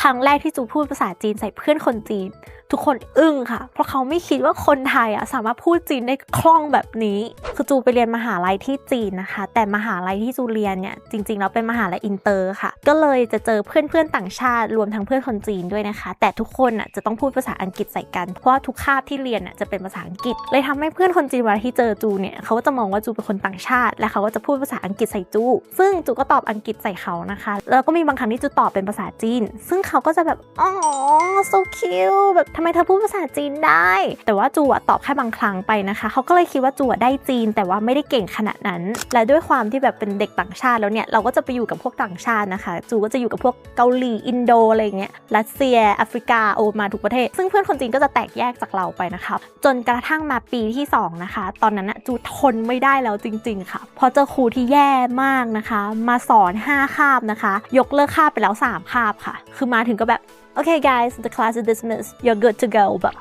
ครั้งแรกที่จูพูดภาษาจีนใส่เพื่อนคนจีน ทุกคนอึ้งค่ะ เพราะเขาไม่คิดว่าคนไทยอะสามารถพูดจีนได้คล่องแบบนี้ คือจูไปเรียนมหาลัยที่จีนนะคะ แต่มหาลัยที่จูเรียนเนี่ยจริงๆแล้วเป็นมหาลัยอินเตอร์ค่ะ ก็เลยจะเจอเพื่อนๆต่างชาติรวมทั้งเพื่อนคนจีนด้วยนะคะ แต่ทุกคนอะจะต้องพูดภาษาอังกฤษใส่กัน เพราะว่าทุกคาบที่เรียนอะจะเป็นภาษาอังกฤษ เลยทำให้เพื่อนคนจีนเวลาที่เจอจูเนี่ยเขาก็จะมองว่าจูเป็นคนต่างชาติ และเขาก็จะพูดภาษาอังกฤษใส่จู ซึ่งจูก็ตอบอังกฤษใส่เขานะคะ แล้วก็มีบางครั้งที่จูตอบเป็นภาษาจีน ซึ่งเขาก็จะแบบอ๋อ so cute แบบทำไมเธอพูดภาษาจีนได้ แต่ว่าจูอะตอบแค่บางครั้งไปนะคะ เขาก็เลยคิดว่าจูอะได้จีน แต่ว่าไม่ได้เก่งขนาดนั้น และด้วยความที่แบบเป็นเด็กต่างชาติแล้วเนี่ย เราก็จะไปอยู่กับพวกต่างชาตินะคะ จูก็จะอยู่กับพวกเกาหลี อินโดอะไรเงี้ย รัสเซีย แอฟริกา โอมาทุกประเทศ ซึ่งเพื่อนคนจีนก็จะแตกแยกจากเราไปนะคะ จนกระทั่งมาปีที่สองนะคะ ตอนนั้นนะจูทนไม่ได้แล้วจริง ๆ ค่ะเพราะเจอครูที่แย่มากนะคะ มาสอน 5 คาบนะคะ ยกเลิกคาบไปแล้ว 3 คาบค่ะ คือมาถึงก็แบบโอเค guys the class is dismissed you're good to go แบบ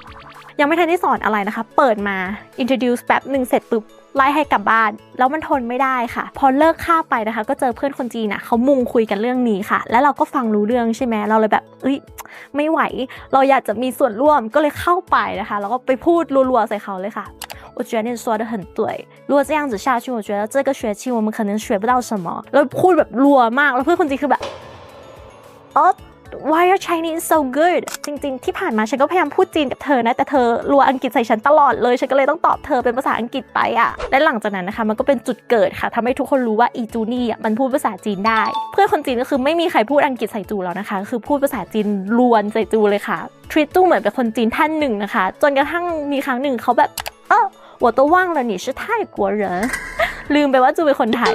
ยังไม่ทันได้สอนอะไรนะคะ เปิดมา introduce แบบหนึ่งเสร็จปุ๊บ ไล่ให้กลับบ้าน แล้วมันทนไม่ได้ค่ะ พอเลิกค่าบไปนะคะ ก็เจอเพื่อนคนจีนอ่ะเขามุงคุยกันเรื่องนี้ค่ะ แล้วเราก็ฟังรู้เรื่องใช่ไหมเราเลยแบบเอ้ย ไม่ไหว เราอยากจะมีส่วนร่วม ก็เลยเข้าไปนะคะ แล้วก็ไปพูดรัวๆใส่เขาเลยค่ะ 我觉得你说的很对。如果这样子下去，我觉得这个学期我们可能学不到什么。แล้วพูดแบบรัวมาก แล้วเพื่อนคนจีนคือแบบอ๋อ why are Chinese so good จริงๆ ที่ผ่านมาฉันก็พยายามพูดจีนกับเธอนะ แต่เธอรัวอังกฤษใส่ฉันตลอดเลย ฉันก็เลยต้องตอบเธอเป็นภาษาอังกฤษไปอะและหลังจากนั้นนะคะ มันก็เป็นจุดเกิดค่ะทำให้ทุกคนรู้ว่าอีจูนี่อะมันพูดภาษาจีนได้ เพื่อนคนจีนก็คือไม่มีใครพูดอังกฤษใส่จูแล้วนะคะ คือพูดภาษาจีนลวนใส่จูเลยค่ะทรีตจูเหมือนเป็นคนจีนท่านหนึ่งนะคะ จนกระทั่งมีครั้งหนึ่งเขาแบบเออ我都忘了你是泰国人 ลืมไปว่าจูเป็นคนไทย